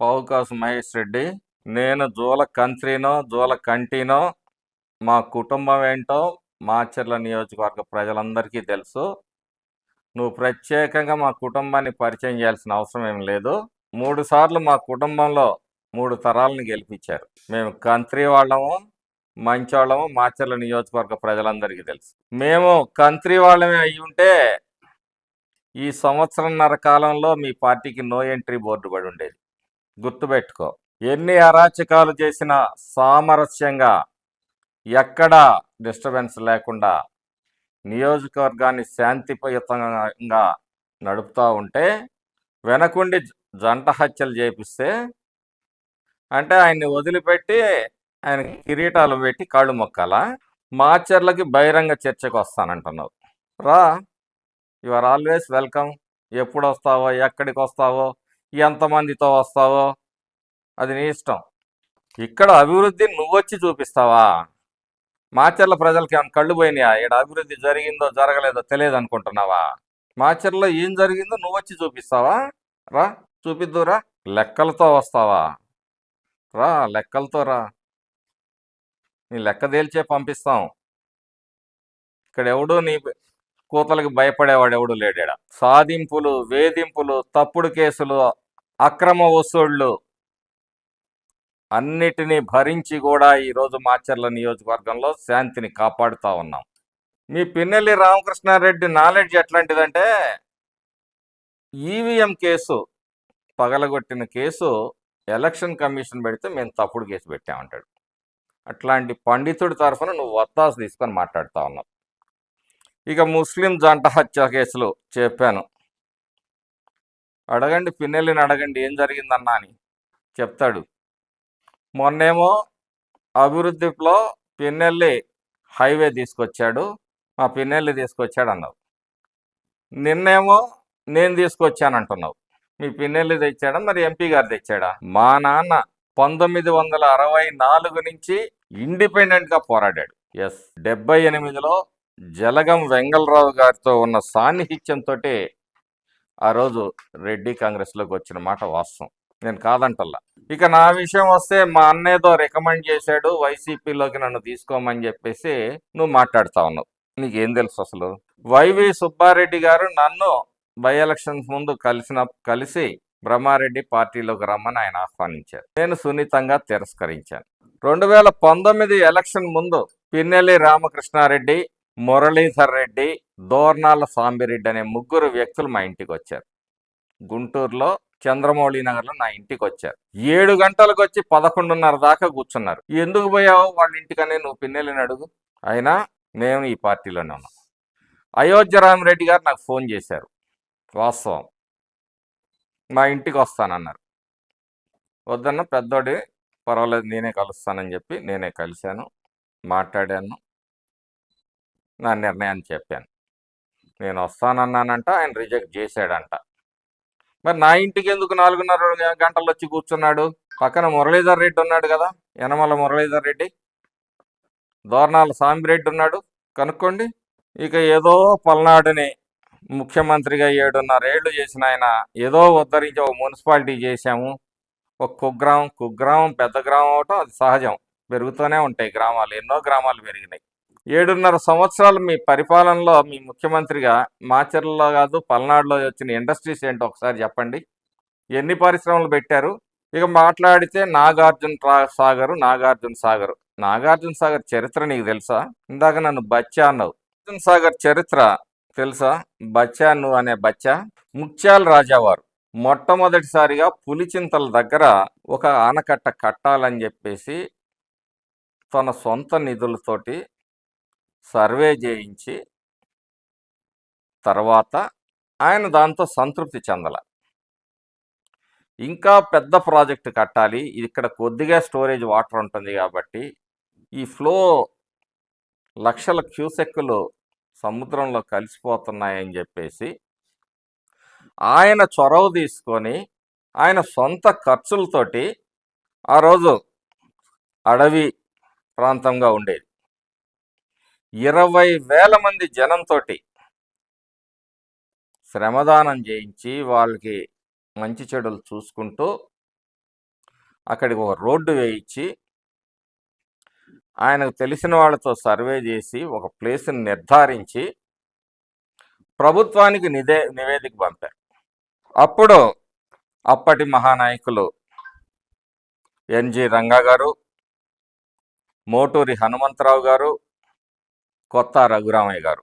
పావుకాసు మహేష్ రెడ్డి నేను జూల కంత్రీనో జూల కంటినో మా కుటుంబం ఏంటో మాచర్ల నియోజకవర్గ ప్రజలందరికీ తెలుసు. నువ్వు ప్రత్యేకంగా మా కుటుంబాన్ని పరిచయం చేయాల్సిన అవసరం ఏం లేదు. మూడు సార్లు మా కుటుంబంలో మూడు తరాలను గెలిపించారు. మేము కంత్రి వాళ్ళము మంచోళ్ళము మాచర్ల నియోజకవర్గ ప్రజలందరికీ తెలుసు. మేము కంత్రి వాళ్ళమే అయి ఉంటే ఈ సంవత్సరంన్నర కాలంలో మీ పార్టీకి నో ఎంట్రీ బోర్డు పడి ఉండేది. గుర్తుపెట్టుకో. ఎన్ని అరాచకాలు చేసినా సామరస్యంగా ఎక్కడా డిస్టర్బెన్స్ లేకుండా నియోజకవర్గాన్ని శాంతియుతంగా నడుపుతూ ఉంటే వెనకుండి జంట హత్యలు చేపిస్తే అంటే ఆయన్ని వదిలిపెట్టి ఆయన కిరీటాలు పెట్టి కాళ్ళు మొక్కాలా? మాచర్లకి బహిరంగ చర్చకు వస్తానంటున్నావు. రా. You are always welcome. ఎప్పుడు వస్తావో ఎక్కడికి వస్తావో ఎంతమందితో వస్తావో? అది నీ ఇష్టం. ఇక్కడ అభివృద్ధి నువ్వొచ్చి చూపిస్తావా? మాచర్ల ప్రజలకి ఏమైనా కళ్ళు పోయినాయా? ఇక్కడ అభివృద్ధి జరిగిందో జరగలేదో తెలియదు అనుకుంటున్నావా మాచర్లో ఏం జరిగిందో నువ్వు వచ్చి చూపిస్తావా? రా చూపిద్దురా లెక్కలతో వస్తావా? రా లెక్కలతో రా. నీ లెక్క తేల్చే పంపిస్తాం. ఇక్కడ ఎవడు నీ కూతలకి భయపడేవాడు ఎవడు లేడాడ సాధింపులు వేధింపులు తప్పుడు కేసులు అక్రమ వసూళ్ళు అన్నిటినీ భరించి కూడా ఈరోజు మాచర్ల నియోజకవర్గంలో శాంతిని కాపాడుతూ ఉన్నాం. మీ పిన్నెల్లి రామకృష్ణారెడ్డి నాలెడ్జ్ ఎట్లాంటిదంటే ఈవీఎం కేసు పగలగొట్టిన కేసు ఎలక్షన్ కమిషన్ పెడితే మేము తప్పుడు కేసు పెట్టామంటాడు. అట్లాంటి పండితుడి తరఫున నువ్వు వత్తాసు తీసుకొని మాట్లాడుతూ ఉన్నావు. ఇక ముస్లిం జంట హత్య కేసులు చెప్పాను. అడగండి పిన్నెల్లిని అడగండి ఏం జరిగిందన్నా అని చెప్తాడు. మొన్నేమో అభివృద్ధిలో పిన్నెల్లి హైవే తీసుకొచ్చాడు మా పిన్నెల్లి తీసుకొచ్చాడు అన్నావు నిన్నేమో నేను తీసుకొచ్చాను అంటున్నావు మీ పిన్నెల్లి తెచ్చాడా మరి ఎంపీ గారు తెచ్చాడా? మా నాన్న పంతొమ్మిది వందల అరవై నాలుగు నుంచి ఇండిపెండెంట్గా పోరాడాడు. ఎస్ డెబ్బై ఎనిమిదిలో జలగం వెంగళరావు గారితో ఉన్న సాన్నిహిత్యంతో ఆ రోజు రెడ్డి కాంగ్రెస్లోకి వచ్చిన మాట వాస్తవం. నేను కాదంటల్లా. ఇక నా విషయం వస్తే మా అన్నేదో రికమెండ్ చేశాడు వైసీపీలోకి నన్ను తీసుకోమని చెప్పేసి నువ్వు మాట్లాడుతా ఉన్నావు. నీకేం తెలుసు అసలు? వైవి సుబ్బారెడ్డి గారు నన్ను బై ఎలక్షన్స్ ముందు కలిసిన కలిసి బ్రహ్మారెడ్డి పార్టీలోకి రమ్మని ఆయన ఆహ్వానించారు. నేను సున్నితంగా తిరస్కరించాను. రెండు వేల పంతొమ్మిది ఎలక్షన్ ముందు పిన్నెల్లి రామకృష్ణారెడ్డి మురళీధర్ రెడ్డి దోర్నాల సాంబిరెడ్డి అనే ముగ్గురు వ్యక్తులు మా ఇంటికి వచ్చారు. గుంటూరులో చంద్రమౌళి నగర్లో నా ఇంటికి వచ్చారు. ఏడు గంటలకు వచ్చి పదకొండున్నర దాకా కూర్చున్నారు. ఎందుకు పోయావు వాళ్ళ ఇంటికనే? నువ్వు పిన్నెలని అడుగు. అయినా మేము ఈ పార్టీలోనే ఉన్నాం. అయోధ్య రామరెడ్డి గారు నాకు ఫోన్ చేశారు. వాస్తవం. మా ఇంటికి వస్తానన్నారు. వద్దన్న పెద్దోడి పర్వాలేదు నేనే కలుస్తానని చెప్పి నేనే కలిశాను మాట్లాడాను నా నిర్ణయాన్ని చెప్పాను. నేను వస్తానన్నానంట ఆయన రిజెక్ట్ చేశాడంట. మరి నా ఇంటికి ఎందుకు నాలుగున్నర గంటలు వచ్చి కూర్చున్నాడు? పక్కన మురళీధర్ రెడ్డి ఉన్నాడు కదా యనమల మురళీధర్ రెడ్డి. దోర్నాల సాంబిరెడ్డి ఉన్నాడు. కనుక్కోండి. ఇక ఏదో పల్నాడుని ముఖ్యమంత్రిగా ఏడున్నరేళ్ళు చేసిన ఆయన ఏదో ఉద్ధరించి ఒక మున్సిపాలిటీ చేశాము. ఒక కుగ్రామం కుగ్రామం పెద్ద గ్రామం అవటం అది సహజం. పెరుగుతూనే ఉంటాయి గ్రామాలు. ఎన్నో గ్రామాలు పెరిగినాయి. ఏడున్నర సంవత్సరాలు మీ పరిపాలనలో మీ ముఖ్యమంత్రిగా మాచర్లలో కాదు పల్నాడులో వచ్చిన ఇండస్ట్రీస్ ఏంటో ఒకసారి చెప్పండి. ఎన్ని పరిశ్రమలు పెట్టారు? ఇక మాట్లాడితే నాగార్జున సాగరు నాగార్జున సాగర్. నాగార్జున సాగర్ చరిత్ర నీకు తెలుసా? ఇందాక నన్ను బచ్చా అన్నావు. నాగార్జున సాగర్ చరిత్ర తెలుసా? బచ్చా నువ్వు అనే బచ్చా ముత్యాల రాజావారు. మొట్టమొదటిసారిగా పులిచింతల దగ్గర ఒక ఆనకట్ట కట్టాలని చెప్పేసి తన సొంత నిధులతోటి సర్వే చేయించి తర్వాత ఆయన దాంతో సంతృప్తి చెందల. ఇంకా పెద్ద ప్రాజెక్టు కట్టాలి. ఇక్కడ కొద్దిగా స్టోరేజ్ వాటర్ ఉంటుంది కాబట్టి ఈ ఫ్లో లక్షల క్యూసెక్కులు సముద్రంలో కలిసిపోతున్నాయని చెప్పేసి ఆయన చొరవ తీసుకొని ఆయన సొంత ఖర్చులతోటి ఆ రోజు అడవి ప్రాంతంగా ఉండేది. ఇరవై వేల మంది జనంతో శ్రమదానం చేయించి వాళ్ళకి మంచి చెడులు చూసుకుంటూ అక్కడికి ఒక రోడ్డు వేయించి ఆయనకు తెలిసిన వాళ్ళతో సర్వే చేసి ఒక ప్లేస్ని నిర్ధారించి ప్రభుత్వానికి నిదే నివేదిక పంపారు. అప్పుడు అప్పటి మహానాయకులు ఎన్జి రంగా గారు మోటూరి హనుమంతరావు గారు కొత్త రఘురామయ్య గారు.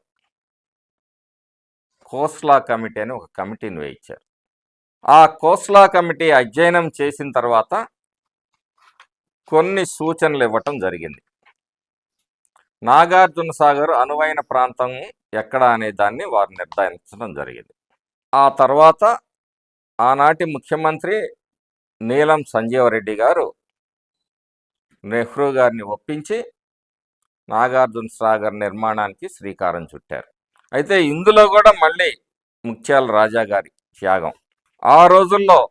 కోస్లా కమిటీ అని ఒక కమిటీని వేయించారు. ఆ కోస్లా కమిటీ అధ్యయనం చేసిన తర్వాత కొన్ని సూచనలు ఇవ్వటం జరిగింది. నాగార్జున సాగర్ అనువైన ప్రాంతం ఎక్కడ అనే దాన్ని వారు నిర్ధారించడం జరిగింది. ఆ తర్వాత ఆనాటి ముఖ్యమంత్రి నీలం సంజీవరెడ్డి గారు నెహ్రూ గారిని ఒప్పించి నాగార్జున సాగర్ నిర్మాణానికి శ్రీకారం చుట్టారు. అయితే ఇందులో కూడా మళ్ళీ ముత్యాల రాజా గారి త్యాగం. ఆ రోజుల్లో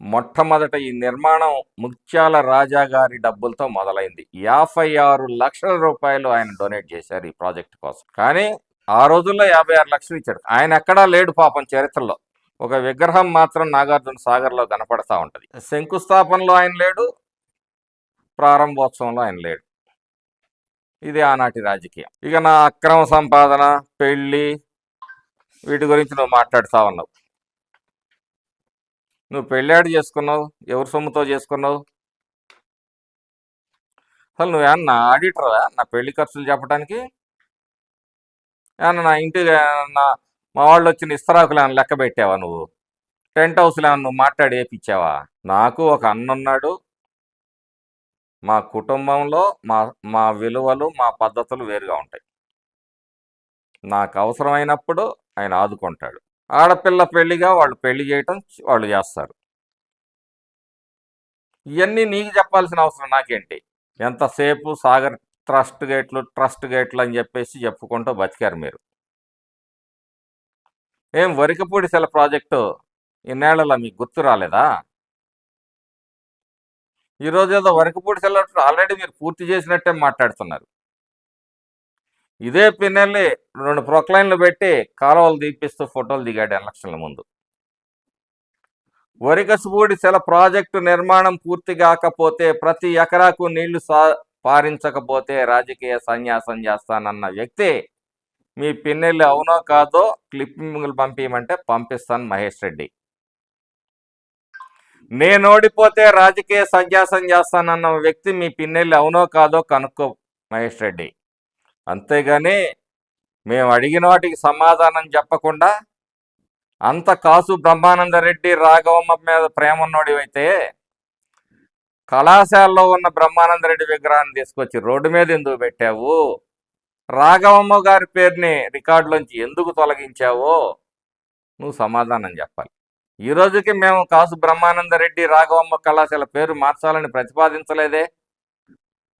మొట్టమొదట ఈ నిర్మాణం ముత్యాల రాజా గారి డబ్బులతో మొదలైంది. యాభై ఆరు లక్షల రూపాయలు ఆయన డొనేట్ చేశారు ఈ ప్రాజెక్ట్ కోసం. కానీ ఆ రోజుల్లో యాభై ఆరు లక్షలు ఇచ్చాడు. ఆయన ఎక్కడా లేడు పాపం చరిత్రలో. ఒక విగ్రహం మాత్రం నాగార్జున సాగర్లో కనపడతా ఉంటుంది. శంకుస్థాపనలో ఆయన లేడు ప్రారంభోత్సవంలో ఆయన లేడు. ఇది ఆనాటి రాజకీయం. ఇక నా అక్రమ సంపాదన పెళ్ళి వీటి గురించి నువ్వు మాట్లాడుతా ఉన్నావు. నువ్వు పెళ్ళాడు చేసుకున్నావు ఎవరి సొమ్ముతో చేసుకున్నావు? అసలు నువ్వేమన్నా ఆడిటరా? నా పెళ్ళి ఖర్చులు చెప్పడానికి ఏమన్నా నా ఇంటి నా మా వాళ్ళు వచ్చిన ఇస్తరాకులు ఏమైనా లెక్క పెట్టావా నువ్వు? టెంట్ హౌస్లు ఏమన్నా నువ్వు మాట్లాడి వేపించావా? నాకు ఒక అన్న ఉన్నాడు మా కుటుంబంలో మా మా విలువలు మా పద్ధతులు వేరుగా ఉంటాయి. నాకు అవసరమైనప్పుడు ఆయన ఆదుకుంటాడు. ఆడపిల్ల పెళ్ళిగా వాళ్ళు పెళ్ళి చేయటం వాళ్ళు చేస్తారు. ఇవన్నీ నీకు చెప్పాల్సిన అవసరం నాకేంటి? ఎంతసేపు సాగర్ ట్రస్ట్ గేట్లు ట్రస్ట్ గేట్లు అని చెప్పేసి చెప్పుకుంటూ బతికారు మీరు. ఏం వరికపూడి సెల ప్రాజెక్టు ఇన్నేళ్ళలో మీకు గుర్తు రాలేదా? ఈరోజు ఏదో వరకపూడి సెల ఆల్రెడీ మీరు పూర్తి చేసినట్టే మాట్లాడుతున్నారు. ఇదే పిన్నెల్లి రెండు ప్రొక్లైన్లు పెట్టి కాలువలు తీపిస్తూ ఫోటోలు దిగాడు ఎలక్షన్ల ముందు. వరికసుపూడి సెల ప్రాజెక్టు నిర్మాణం పూర్తి కాకపోతే ప్రతి ఎకరాకు నీళ్ళు సా పారించకపోతే రాజకీయ సన్యాసం చేస్తానన్న వ్యక్తి మీ పిన్నెల్లి అవునో కాదో క్లిప్పింగ్లు పంపించమంటే పంపిస్తాను మహేష్ రెడ్డి. నేను ఓడిపోతే రాజకీయ సన్యాసం చేస్తానన్న వ్యక్తి మీ పిన్నెల్లి అవునో కాదో కనుక్కో మహేష్ రెడ్డి. అంతేగాని మేము అడిగిన వాటికి సమాధానం చెప్పకుండా అంత కాసు బ్రహ్మానంద రెడ్డి రాఘవమ్మ మీద ప్రేమ ఉన్నోడివైతే కళాశాలలో ఉన్న బ్రహ్మానంద రెడ్డి విగ్రహాన్ని తీసుకొచ్చి రోడ్డు మీద ఎందుకు పెట్టావు? రాఘవమ్మ గారి పేరుని రికార్డులోంచి ఎందుకు తొలగించావో? నువ్వు సమాధానం చెప్పాలి. ఈ రోజుకి మేము కాసు బ్రహ్మానంద రెడ్డి రాఘవమ్మ కళాశాల పేరు మార్చాలని ప్రతిపాదించలేదే.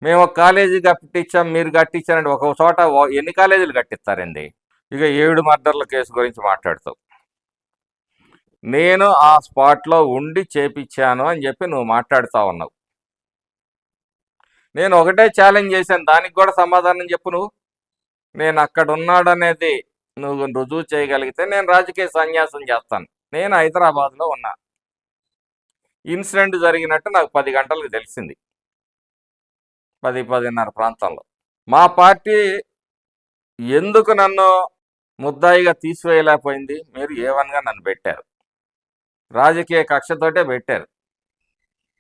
మేము ఒక కాలేజీ కట్టించాం మీరు కట్టించారండి ఒక చోట ఓ- ఎన్ని కాలేజీలు కట్టిస్తారండి? ఇక ఏడు మర్డర్ల కేసు గురించి మాట్లాడుతూ. నేను ఆ స్పాట్లో ఉండి చేపించాను అని చెప్పి నువ్వు మాట్లాడుతూ ఉన్నావు. నేను ఒకటే ఛాలెంజ్ చేశాను దానికి కూడా సమాధానం చెప్పు నువ్వు. నేను అక్కడ ఉన్నాడనేది నువ్వు రుజువు చేయగలిగితే నేను రాజకీయ సన్యాసం చేస్తాను. నేను హైదరాబాద్లో ఉన్నా. ఇన్సిడెంట్ జరిగినట్టు నాకు పది గంటలకు తెలిసింది. పది పదిన్నర ప్రాంతంలో. మా పార్టీ ఎందుకు నన్ను ముద్దాయిగా తీసివేయలేకపోయింది? మీరు ఏవన్గా నన్ను పెట్టారు? రాజకీయ కక్షతోటే పెట్టారు.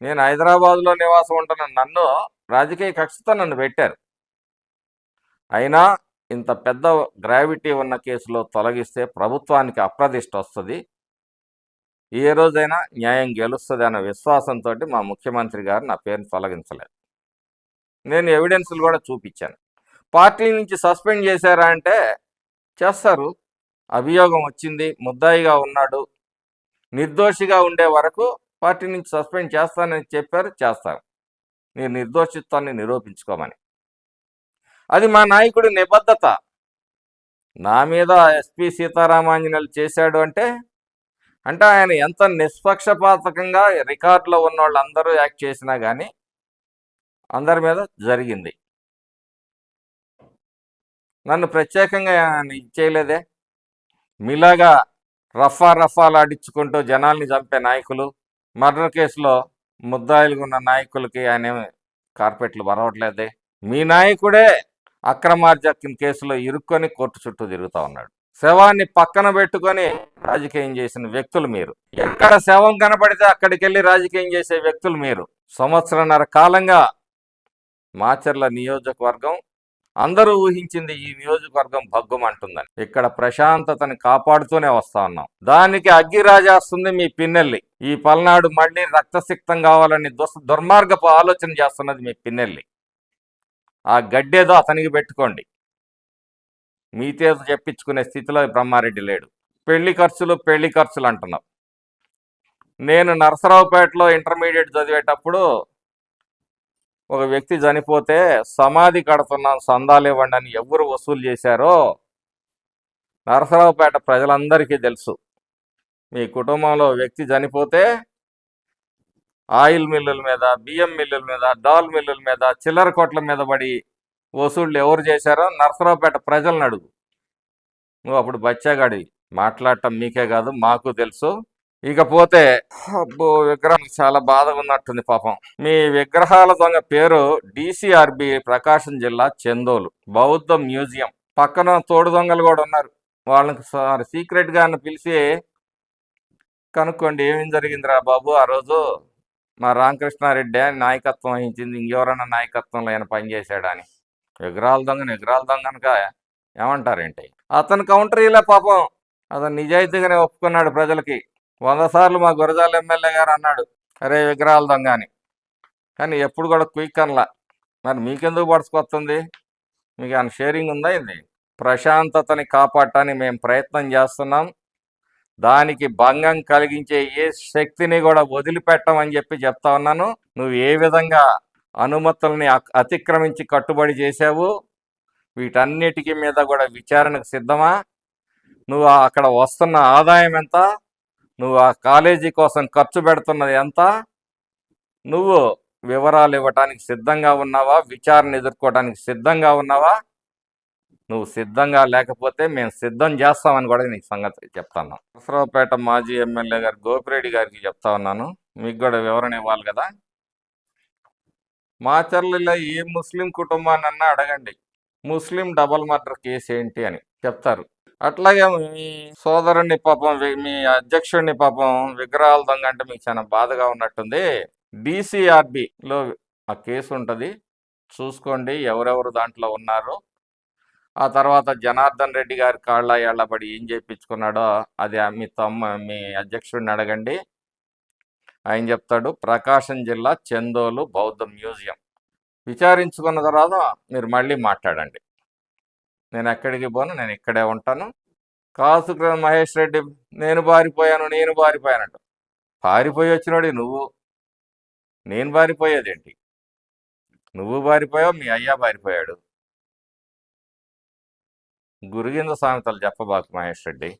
నేను హైదరాబాద్లో నివాసం ఉంటున్న నన్ను రాజకీయ కక్షతో నన్ను పెట్టారు. అయినా ఇంత పెద్ద గ్రావిటీ ఉన్న కేసులో తొలగిస్తే ప్రభుత్వానికి అప్రదిష్ట వస్తుంది. ఏ రోజైనా న్యాయం గెలుస్తుంది అన్న విశ్వాసంతో మా ముఖ్యమంత్రి గారు నా పేరును తొలగించలేదు. నేను ఎవిడెన్స్లు కూడా చూపించాను. పార్టీ నుంచి సస్పెండ్ చేశారా అంటే చేస్తారు. అభియోగం వచ్చింది ముద్దాయిగా ఉన్నాడు నిర్దోషిగా ఉండే వరకు పార్టీ నుంచి సస్పెండ్ చేస్తానని చెప్పారు చేస్తారు. నేను నిర్దోషిత్వాన్ని నిరూపించుకోమని. అది మా నాయకుడి నిబద్ధత. నా మీద ఎస్పి సీతారామాంజనేలు చేశాడు అంటే అంటే ఆయన ఎంత నిష్పక్షపాతకంగా రికార్డులో ఉన్న వాళ్ళందరూ యాక్ట్ చేసినా కానీ అందరి మీద జరిగింది. నన్ను ప్రత్యేకంగా ఆయన ఇది చేయలేదే. మీలాగా రఫా రఫాలు ఆడించుకుంటూ జనాల్ని చంపే నాయకులు మర్డర్ కేసులో ముద్దాయిలుగా ఉన్న నాయకులకి ఆయన కార్పెట్లు బరవట్లేదే మీ నాయకుడే అక్రమార్జక్యం కేసులో ఇరుక్కొని కోర్టు చుట్టూ తిరుగుతా ఉన్నాడు. శవాన్ని పక్కన పెట్టుకొని రాజకీయం చేసిన వ్యక్తులు మీరు. ఎక్కడ శవం కనపడితే అక్కడికి వెళ్ళి రాజకీయం చేసే వ్యక్తులు మీరు. సంవత్సరన్నర కాలంగా మాచర్ల నియోజకవర్గం అందరూ ఊహించింది ఈ నియోజకవర్గం భగ్గుమంటుందని. ఇక్కడ ప్రశాంతతని కాపాడుతూనే వస్తా ఉన్నాం. దానికి అగ్గి రాజేస్తుంది మీ పిన్నెల్లి. ఈ పల్నాడు మళ్ళీ రక్తసిక్తం కావాలని దుస్ దుర్మార్గపు ఆలోచన చేస్తున్నది మీ పిన్నెల్లి. ఆ గడ్డేదో అతనికి పెట్టుకోండి. మీతో చెప్పించుకునే స్థితిలో బ్రహ్మారెడ్డి లేడు. పెళ్ళి ఖర్చులు పెళ్ళి ఖర్చులు అంటున్నారు నేను నరసరావుపేటలో ఇంటర్మీడియట్ చదివేటప్పుడు ఒక వ్యక్తి చనిపోతే సమాధి కడుతున్నాను సందాలు ఇవ్వండి అని ఎవరు వసూలు చేశారో నరసరావుపేట ప్రజలందరికీ తెలుసు. మీ కుటుంబంలో వ్యక్తి చనిపోతే ఆయిల్ మిల్లుల మీద బియ్యం మిల్లుల మీద డాల్ మిల్లుల మీద చిల్లర కొట్ల మీద పడి వసూళ్ళు ఎవరు చేశారో నర్సరావుపేట ప్రజలను అడుగు. నువ్వు అప్పుడు బచ్చాగాడి మాట్లాడటం మీకే కాదు మాకు తెలుసు. ఇకపోతే అబ్బో విగ్రహం చాలా బాధగా ఉన్నట్టుంది పాపం. మీ విగ్రహాల దొంగ పేరు డిసిఆర్బి ప్రకాశం జిల్లా చందోలు. బౌద్ధ మ్యూజియం. పక్కన తోడు దొంగలు కూడా ఉన్నారు. వాళ్ళకి సార్ సీక్రెట్ పిలిచి కనుక్కోండి ఏమేం జరిగిందిరా బాబు? ఆ రోజు మా రామకృష్ణారెడ్డి నాయకత్వం వహించింది. ఇంకెవరన్నా నాయకత్వంలో ఆయన పనిచేశాడని ఎగరాల దొంగ ఎగరాల విగ్రహాల దొంగనక ఏమంటారేంటి? అతను కౌంటర్ ఇలా పాపం. అతను నిజాయితీగానే ఒప్పుకున్నాడు ప్రజలకి. వంద సార్లు మా గురజాల ఎమ్మెల్యే గారు అన్నాడు అరే విగ్రహాల దొంగ అని. కానీ ఎప్పుడు కూడా క్విక్ అనలా. మరి మీకెందుకు పడుచుకొస్తుంది మీకు ఆయన షేరింగ్ ఉందా ఇది ప్రశాంతతని కాపాడటానికి మేము ప్రయత్నం చేస్తున్నాం. దానికి భంగం కలిగించే ఏ శక్తిని కూడా వదిలిపెట్టమని చెప్పి చెప్తా ఉన్నాను. నువ్వు ఏ విధంగా అనుమతుల్ని అతిక్రమించి కట్టుబడి చేశావు. వీటన్నిటికీ మీద కూడా విచారణకు సిద్ధమా? నువ్వు అక్కడ వస్తున్న ఆదాయం ఎంత? నువ్వు ఆ కాలేజీ కోసం ఖర్చు పెడుతున్నది ఎంత? నువ్వు వివరాలు ఇవ్వటానికి సిద్ధంగా ఉన్నావా? విచారణ ఎదుర్కోవడానికి సిద్ధంగా ఉన్నావా? నువ్వు సిద్ధంగా లేకపోతే మేము సిద్ధం చేస్తామని కూడా నీకు సంగతి చెప్తాను. నరసరావుపేట మాజీ ఎమ్మెల్యే గారు గోపిరెడ్డి గారికి చెప్తా ఉన్నాను. మీకు కూడా వివరణ ఇవ్వాలి కదా? మాచర్లలో ఏ ముస్లిం కుటుంబాన్నన్నా అడగండి. ముస్లిం డబల్ మర్డర్ కేసు ఏంటి అని చెప్తారు. అట్లాగే మీ సోదరుణ్ణి పాపం మీ అధ్యక్షుడిని పాపం విగ్రహాల దొంగ అంటే మీకు చాలా బాధగా ఉన్నట్టుంది. డిసిఆర్బిలో లో ఆ కేసు ఉంటుంది. చూసుకోండి ఎవరెవరు దాంట్లో ఉన్నారు. ఆ తర్వాత జనార్దన్ రెడ్డి గారి కాళ్ళ ఏళ్ళబడి ఏం చేయించుకున్నాడో అది మీ తమ్మ మీ అధ్యక్షుడిని అడగండి. ఆయన చెప్తాడు ప్రకాశం జిల్లా చందోలు బౌద్ధ మ్యూజియం. విచారించుకున్న తర్వాత మీరు మళ్ళీ మాట్లాడండి. నేను ఎక్కడికి పోను నేను ఇక్కడే ఉంటాను. కాసుకుల మహేష్ రెడ్డి నేను బారిపోయాను నేను పారిపోయానంట పారిపోయి వచ్చినోడి నువ్వు. నేను బారిపోయేదేంటి నువ్వు బారిపోయావు మీ అయ్యా బారిపోయాడు గురిగింద సామెతలు చెప్పబాకు మహేష్ రెడ్డి.